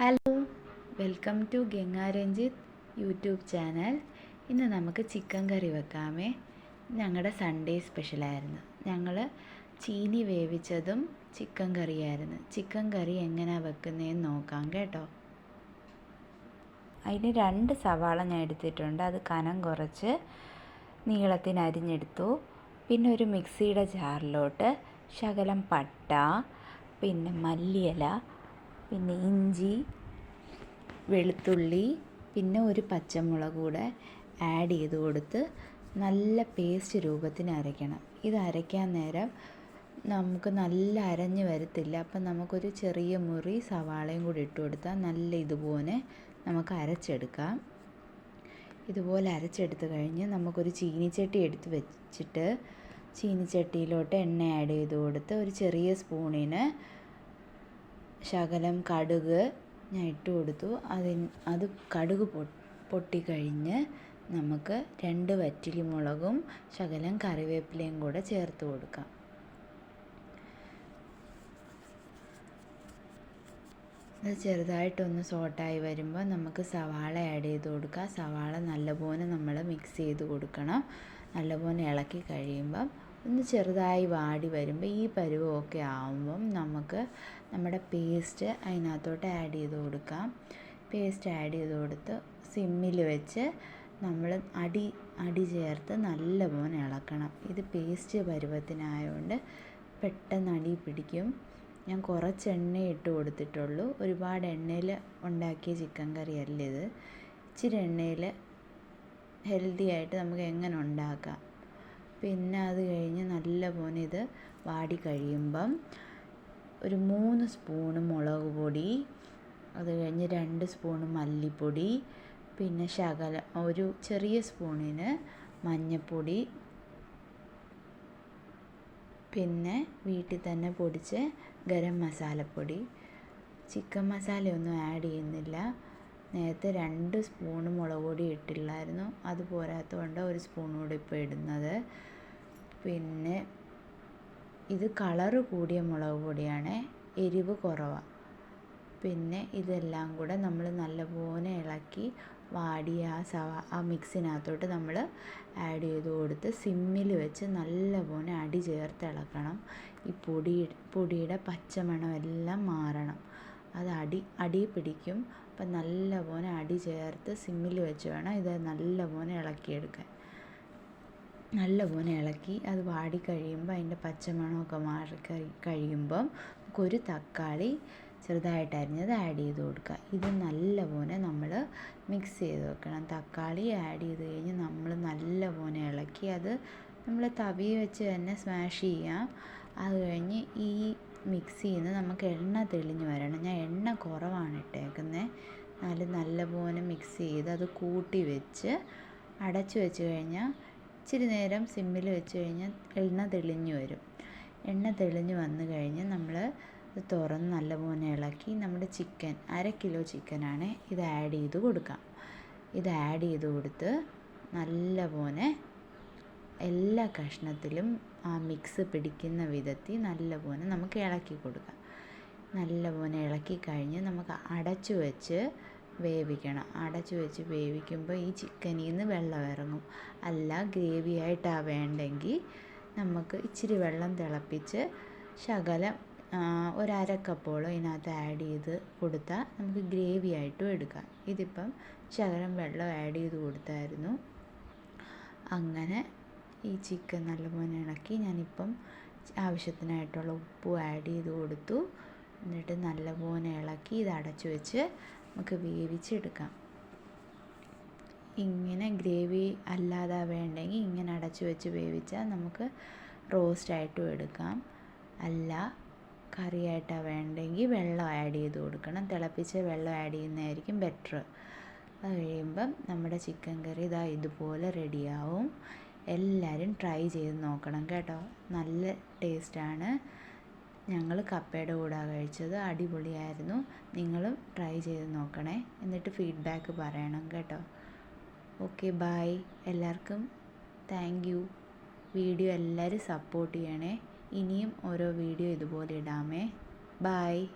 Hello welcome to Ganga Ranjith YouTube channel. ഇന്ന് നമുക്ക് chicken കറി വെക്കാമേ. ഞങ്ങളുടെ സൺഡേ സ്പെഷ്യലായിരുന്നു. ഞങ്ങൾ ചീനി വേവിച്ചതും ചിക്കൻ കറിയായിരുന്നു. ചിക്കൻ കറി എങ്ങനെയാണ് വെക്കുന്നതെന്ന് നോക്കാം കേട്ടോ. അതിന് രണ്ട് സവാള ഞാൻ എടുത്തിട്ടുണ്ട്. അത് കനം കുറച്ച് നീളത്തിന് അരിഞ്ഞെടുത്തു. പിന്നെ ഒരു മിക്സിയുടെ ജാറിലോട്ട് ശകലം പട്ട പിന്നെ മല്ലിയില പിന്നെ ഇഞ്ചി വെളുത്തുള്ളി പിന്നെ ഒരു പച്ചമുളക് കൂടെ ആഡ് ചെയ്ത് കൊടുത്ത് നല്ല പേസ്റ്റ് രൂപത്തിന് അരയ്ക്കണം. ഇത് അരയ്ക്കാൻ നേരം നമുക്ക് നല്ല അരഞ്ഞ് വരത്തില്ല. അപ്പം നമുക്കൊരു ചെറിയ മുറി സവാളയും കൂടി ഇട്ട് കൊടുത്താൽ നല്ല ഇതുപോലെ നമുക്ക് അരച്ചെടുക്കാം. ഇതുപോലെ അരച്ചെടുത്ത് കഴിഞ്ഞ് നമുക്കൊരു ചീനിച്ചട്ടി എടുത്ത് വെച്ചിട്ട് ചീനിച്ചട്ടിയിലോട്ട് എണ്ണ ആഡ് ചെയ്ത് കൊടുത്ത് ഒരു ചെറിയ സ്പൂണിന് ശകലം കടുക് ഞാൻ ഇട്ട് കൊടുത്തു. അതിന് അത് കടുക് പൊട്ടിക്കഴിഞ്ഞ് നമുക്ക് രണ്ട് വറ്റലി മുളകും ശകലം കറിവേപ്പിലയും കൂടെ ചേർത്ത് കൊടുക്കാം. അത് ചെറുതായിട്ടൊന്ന് സോട്ടായി വരുമ്പോൾ നമുക്ക് സവാള ആഡ് ചെയ്ത് കൊടുക്കാം. സവാള നല്ലപോലെ നമ്മൾ മിക്സ് ചെയ്ത് കൊടുക്കണം. നല്ലപോലെ ഇളക്കി കഴിയുമ്പം ഒന്ന് ചെറുതായി വാടി വരുമ്പോൾ ഈ പരുവമൊക്കെ ആവുമ്പം നമുക്ക് നമ്മുടെ പേസ്റ്റ് അതിനകത്തോട്ട് ആഡ് ചെയ്ത് കൊടുക്കാം. പേസ്റ്റ് ആഡ് ചെയ്ത് കൊടുത്ത് സിമ്മിൽ വെച്ച് നമ്മൾ അടി അടി ചേർത്ത് നല്ലപോലെ ഇളക്കണം. ഇത് പേസ്റ്റ് പരുവത്തിനായതുകൊണ്ട് പെട്ടെന്ന് അടി പിടിക്കും. ഞാൻ കുറച്ച് എണ്ണ ഇട്ട് കൊടുത്തിട്ടുള്ളൂ. ഒരുപാട് എണ്ണയിൽ ഉണ്ടാക്കിയ ചിക്കൻ കറി അല്ല ഇത്. ഇച്ചിരി എണ്ണയിൽ ഹെൽത്തി ആയിട്ട് നമുക്ക് എങ്ങനെ ഉണ്ടാക്കാം? പിന്നെ അത് കഴിഞ്ഞ് നല്ലപോലെ ഇത് വാടി കഴിയുമ്പം ഒരു മൂന്ന് സ്പൂണ് മുളക് പൊടി അത് കഴിഞ്ഞ് രണ്ട് സ്പൂണ് മല്ലിപ്പൊടി പിന്നെ ശകല ഒരു ചെറിയ സ്പൂണിന് മഞ്ഞൾപ്പൊടി പിന്നെ വീട്ടിൽ തന്നെ പൊടിച്ച ഗരം മസാലപ്പൊടി. ചിക്കൻ മസാലയൊന്നും ആഡ് ചെയ്യുന്നില്ല. നേരത്തെ രണ്ട് സ്പൂൺ മുളക് പൊടി ഇട്ടില്ലായിരുന്നു. അത് പോരാത്തതുകൊണ്ട് ഒരു സ്പൂൺ കൂടി ഇപ്പോൾ ഇടുന്നത്. പിന്നെ ഇത് കളറ് കൂടിയ മുളക് പൊടിയാണ്. എരിവ് കുറവാണ് പിന്നെ ഇതെല്ലാം കൂടെ നമ്മൾ നല്ലപോലെ ഇളക്കി വാടിയ ആ സവ ആ മിക്സിനകത്തോട്ട് നമ്മൾ ആഡ് ചെയ്ത് കൊടുത്ത് സിമ്മിൽ വെച്ച് നല്ലപോലെ അടി ചേർത്ത് ഇളക്കണം. ഈ പൊടി പൊടിയുടെ പച്ചമണം എല്ലാം മാറണം. അത് അടി അടി പിടിക്കും. അപ്പം നല്ലപോലെ അടി ചേർത്ത് സിമ്മിൽ വെച്ച് വേണം ഇത് നല്ലപോലെ ഇളക്കിയെടുക്കാൻ. നല്ലപോലെ ഇളക്കി അത് വാടി കഴിയുമ്പോൾ അതിന്റെ പച്ചമണമൊക്കെ മാറി കഴിയുമ്പം നമുക്കൊരു തക്കാളി ചെറുതായിട്ട് അരിഞ്ഞത് ആഡ് ചെയ്ത് കൊടുക്കുക. ഇത് നല്ല നല്ലപോലെ നമ്മൾ മിക്സ് ചെയ്ത് വെക്കണം. തക്കാളി ആഡ് ചെയ്ത് കഴിഞ്ഞ് നമ്മൾ നല്ല നല്ലപോലെ ഇളക്കി അത് നമ്മൾ തവി വെച്ച് തന്നെ സ്മാഷ് ചെയ്യാം. അത് കഴിഞ്ഞ് ഈ മിക്സിയിൽ നിന്ന് നമുക്ക് എണ്ണ തെളിഞ്ഞ് വരണം. ഞാൻ എണ്ണ കുറവാണ് ഇട്ടേക്കുന്നത് എന്നാലും നല്ലപോലെ മിക്സ് ചെയ്ത് അത് കൂട്ടി വെച്ച് അടച്ചു വെച്ച് കഴിഞ്ഞാൽ ഇച്ചിരി നേരം സിമ്മിൽ വെച്ച് കഴിഞ്ഞാൽ എണ്ണ തെളിഞ്ഞ് വരും. എണ്ണ തെളിഞ്ഞ് വന്നു കഴിഞ്ഞ് നമ്മൾ ഇത് തുറന്ന് നല്ലപോലെ ഇളക്കി നമ്മുടെ ചിക്കൻ അര കിലോ ചിക്കനാണ് ഇത് ആഡ് ചെയ്ത് കൊടുക്കാം. ഇത് ആഡ് ചെയ്ത് കൊടുത്ത് നല്ലപോലെ എല്ലാ കഷ്ണത്തിലും ആ മിക്സ് പിടിക്കുന്ന വിധത്തിൽ നല്ലപോലെ നമുക്ക് ഇളക്കി കൊടുക്കാം. നല്ലപോലെ ഇളക്കി കഴിഞ്ഞ് നമുക്ക് അടച്ചു വെച്ച് വേവിക്കണം. അടച്ചു വെച്ച് വേവിക്കുമ്പോൾ ഈ ചിക്കനിൽ നിന്ന് വെള്ളം ഇറങ്ങും. അല്ല ഗ്രേവി ആയിട്ടാണ് വേണ്ടെങ്കിൽ നമുക്ക് ഇച്ചിരി വെള്ളം തിളപ്പിച്ച് ശകലം ഒരര കപ്പോളം ഇതിനകത്ത് ആഡ് ചെയ്ത് കൊടുത്താൽ നമുക്ക് ഗ്രേവി ആയിട്ടും എടുക്കാം. ഇതിപ്പം ശകലം വെള്ളം ആഡ് ചെയ്ത് കൊടുത്തായിരുന്നു. അങ്ങനെ ഈ ചിക്കൻ നല്ലപോലെ ഇളക്കി ഞാനിപ്പം ആവശ്യത്തിനായിട്ടുള്ള ഉപ്പും ആഡ് ചെയ്ത് കൊടുത്തു. എന്നിട്ട് നല്ലപോലെ ഇളക്കി ഇത് അടച്ചു വെച്ച് നമുക്ക് വേവിച്ചെടുക്കാം. ഇങ്ങനെ ഗ്രേവി അല്ലാതെ വേണ്ടെങ്കിൽ ഇങ്ങനെ അടച്ചു വെച്ച് വേവിച്ചാൽ നമുക്ക് റോസ്റ്റായിട്ടും എടുക്കാം. അല്ല കറിയായിട്ടാണ് വേണ്ടെങ്കിൽ വെള്ളം ആഡ് ചെയ്ത് കൊടുക്കണം. തിളപ്പിച്ച വെള്ളം ആഡ് ചെയ്യുന്നതായിരിക്കും ബെറ്റർ അത് കഴിയുമ്പം നമ്മുടെ ചിക്കൻ കറി ഇതാ ഇതുപോലെ റെഡിയാവും എല്ലാവരും ട്രൈ ചെയ്ത് നോക്കണം കേട്ടോ. നല്ല ടേസ്റ്റാണ് ഞങ്ങൾ കപ്പയുടെ കൂടെ കഴിച്ചത്. അടിപൊളിയായിരുന്നു. നിങ്ങളും ട്രൈ ചെയ്ത് നോക്കണേ. എന്നിട്ട് ഫീഡ്ബാക്ക് പറയണം കേട്ടോ. ഓക്കെ ബായ് എല്ലാവർക്കും താങ്ക് യു വീഡിയോ എല്ലാവരും സപ്പോർട്ട് ചെയ്യണേ. ഇനിയും ഓരോ വീഡിയോ ഇതുപോലെ ഇടാമേ. ബായ്